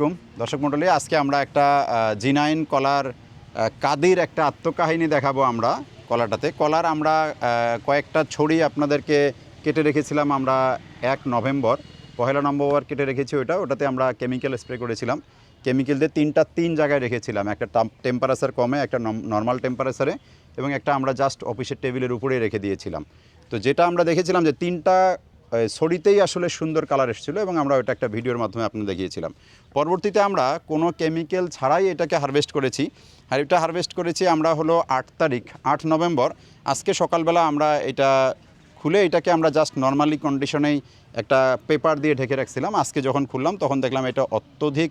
আলাইকুম। দর্শক মণ্ডলী, আজকে আমরা একটা জিনাইন কলার কাদির একটা আত্মকাহিনী দেখাবো আমরা কলাটাতে। কলার আমরা কয়েকটা ছড়ি আপনাদেরকে কেটে রেখেছিলাম আমরা এক নভেম্বর। পহেলা নভেম্বর কেটে রেখেছি ওটা ওটাতে আমরা কেমিক্যাল স্প্রে করেছিলাম। কেমিক্যাল দিয়ে তিনটা তিন জায়গায় রেখেছিলাম, একটা টেম্পারেচার কমে, একটা নর্মাল টেম্পারেচারে এবং একটা আমরা জাস্ট অফিসের টেবিলের উপরেই রেখে দিয়েছিলাম। তো যেটা আমরা দেখেছিলাম যে তিনটা ছড়িতেই আসলে সুন্দর কালার এসেছিল এবং আমরা ওটা একটা ভিডিওর মাধ্যমে আপনাদের দেখিয়েছিলাম। পরবর্তীতে আমরা কোনো কেমিক্যাল ছাড়াই এটাকে হারভেস্ট করেছি। আর এটা হারভেস্ট করেছি আমরা হলো আট তারিখ, আট নভেম্বর। আজকে সকালবেলা আমরা এটা খুলে এটাকে আমরা জাস্ট নর্মালি কন্ডিশনেই একটা পেপার দিয়ে ঢেকে রাখছিলাম। আজকে যখন খুললাম তখন দেখলাম এটা অত্যধিক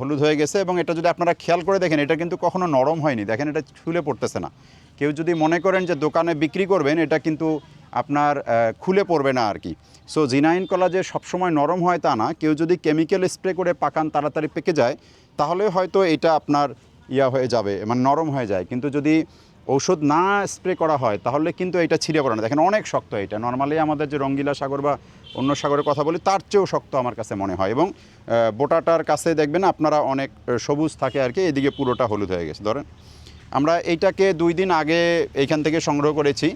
হলুদ হয়ে গেছে এবং এটা যদি আপনারা খেয়াল করে দেখেন, এটা কিন্তু কখনো নরম হয়নি। দেখেন এটা ছুলে পড়তেছে না। কেউ যদি মনে করেন যে দোকানে বিক্রি করবেন, এটা কিন্তু আপনার খুলে পড়বে না আর কি। সো জিনাইন কলা যে সবসময় নরম হয় তা না। কেউ যদি কেমিক্যাল স্প্রে করে পাকান, তাড়াতাড়ি পেকে যায়, তাহলে হয়তো এটা আপনার ইয়া হয়ে যাবে মানে নরম হয়ে যায়। কিন্তু যদি ঔষধ না স্প্রে করা হয়, তাহলে কিন্তু এটা ছিঁড়ে পড়ে না। দেখেন, অনেক শক্ত এটা। নর্মালি আমাদের যে রঙ্গিলা সাগর বা অন্য সাগরের কথা বলি, তার চেয়েও শক্ত আমার কাছে মনে হয়। এবং বোটাটার কাছে দেখবেন আপনারা অনেক সবুজ থাকে আর কি। এদিকে পুরোটা হলুদ হয়ে গেছে। ধরেন, আমরা এইটাকে দুই দিন আগে এইখান থেকে সংগ্রহ করেছি।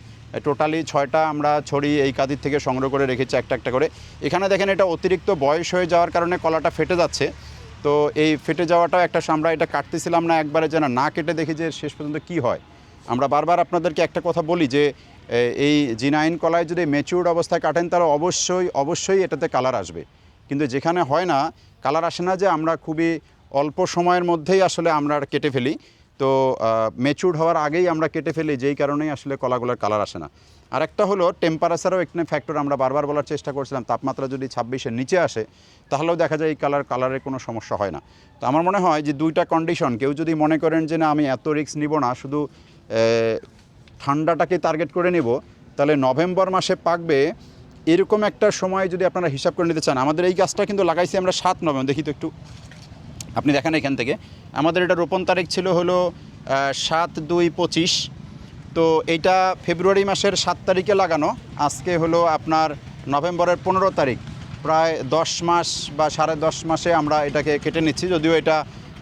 টোটালি ছয়টা আমরা ছড়ি এই কাদির থেকে সংগ্রহ করে রেখেছি একটা একটা করে। এখানে দেখেন এটা অতিরিক্ত বয়স হয়ে যাওয়ার কারণে কলাটা ফেটে যাচ্ছে। তো এই ফেটে যাওয়াটাও একটা আমরা এটা কাটতেছিলাম না, একবারে যেন না কেটে দেখি যে শেষ পর্যন্ত কি হয়। আমরা বারবার আপনাদেরকে একটা কথা বলি যে এই জিনাইন কলায় যদি ম্যাচিউর্ড অবস্থায় কাটেন, তাহলে অবশ্যই অবশ্যই এটাতে কালার আসবে। কিন্তু যেখানে হয় না কালার আসে না যে আমরা খুবই অল্প সময়ের মধ্যেই আসলে আমরা কেটে ফেলি। তো ম্যাচিউর্ড হওয়ার আগেই আমরা কেটে ফেলি, যেই কারণেই আসলে কলাগুলোর কালার আসে না। আর একটা হলো টেম্পারেচারও একটি ফ্যাক্টর আমরা বারবার বলার চেষ্টা করছিলাম, তাপমাত্রা যদি ছাব্বিশের নিচে আসে, তাহলেও দেখা যায় এই কালার কালারের কোনো সমস্যা হয় না। তো আমার মনে হয় যে দুইটা কন্ডিশন কেউ যদি মনে করেন যে না, আমি এত রিস্ক নিব না, শুধু ঠান্ডাটাকে টার্গেট করে নিব, তাহলে নভেম্বর মাসে পাকবে, এরকম একটা সময় যদি আপনারা হিসাব করে নিতে চান, আমাদের এই গাছটা কিন্তু লাগাইছি আমরা সাত নভেম্বর, দেখি তো একটু। আপনি দেখেন এখান থেকে। আমাদের এটা রোপণ তারিখ ছিল হলো সাত দুই পঁচিশ। তো এইটা ফেব্রুয়ারি মাসের সাত তারিখে লাগানো। আজকে হলো আপনার নভেম্বরের পনেরো তারিখ। প্রায় দশ মাস বা সাড়ে দশ মাসে আমরা এটাকে কেটে নিচ্ছি। যদিও এটা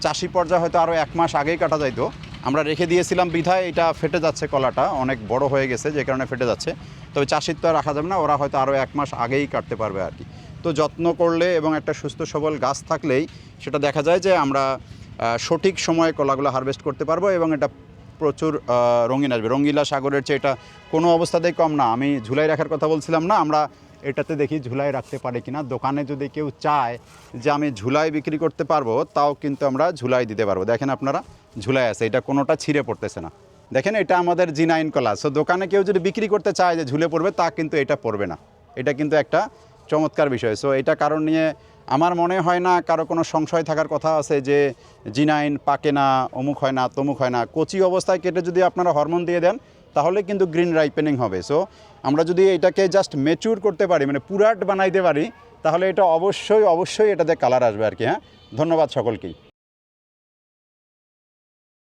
চাষি পর্যায়ে হয়তো আরও এক মাস আগেই কাটা যাইতো। আমরা রেখে দিয়েছিলাম বিধায় এটা ফেটে যাচ্ছে কলাটা। অনেক বড় হয়ে গেছে, যে কারণে ফেটে যাচ্ছে। তবে চাষির তো আর রাখা যাবে না, ওরা হয়তো আরও এক মাস আগেই কাটতে পারবে আর কি। তো যত্ন করলে এবং একটা সুস্থ সবল গাছ থাকলেই সেটা দেখা যায় যে আমরা সঠিক সময়ে কলাগুলো হারভেস্ট করতে পারব এবং এটা প্রচুর রঙিন আসবে। রঙ্গিলা সাগরের চেয়ে এটা কোনো অবস্থাতেই কম না। আমি ঝুলাই রাখার কথা বলছিলাম না, আমরা এটাতে দেখি ঝুলাই রাখতে পারি কিনা। দোকানে যদি কেউ চায় যে আমি ঝুলাই বিক্রি করতে পারব, তাও কিন্তু আমরা ঝুলাই দিতে পারব। দেখেন আপনারা, ঝুলাই আছে। এটা কোনোটা ছিঁড়ে পড়তেছে না। দেখেন, এটা আমাদের জিনাইন কলা। সো দোকানে কেউ যদি বিক্রি করতে চায় যে ঝুলে পড়বে, তা কিন্তু এটা পড়বে না। এটা কিন্তু একটা চমৎকার বিষয়। সো এটা কারণ নিয়ে আমার মনে হয় না কারও কোনো সংশয় থাকার কথা আছে যে জিনাইন পাকে না, অমুক হয় না, তমুক হয় না। কচি অবস্থায় কেটে যদি আপনারা হরমোন দিয়ে দেন, তাহলে কিন্তু গ্রিন রাইপেনিং হবে। সো আমরা যদি এটাকে জাস্ট মেচুর করতে পারি মানে পুরাট বানাইতে পারি, তাহলে এটা অবশ্যই অবশ্যই এটাতে কালার আসবে আর কি হ্যাঁ? ধন্যবাদ সকলকেই।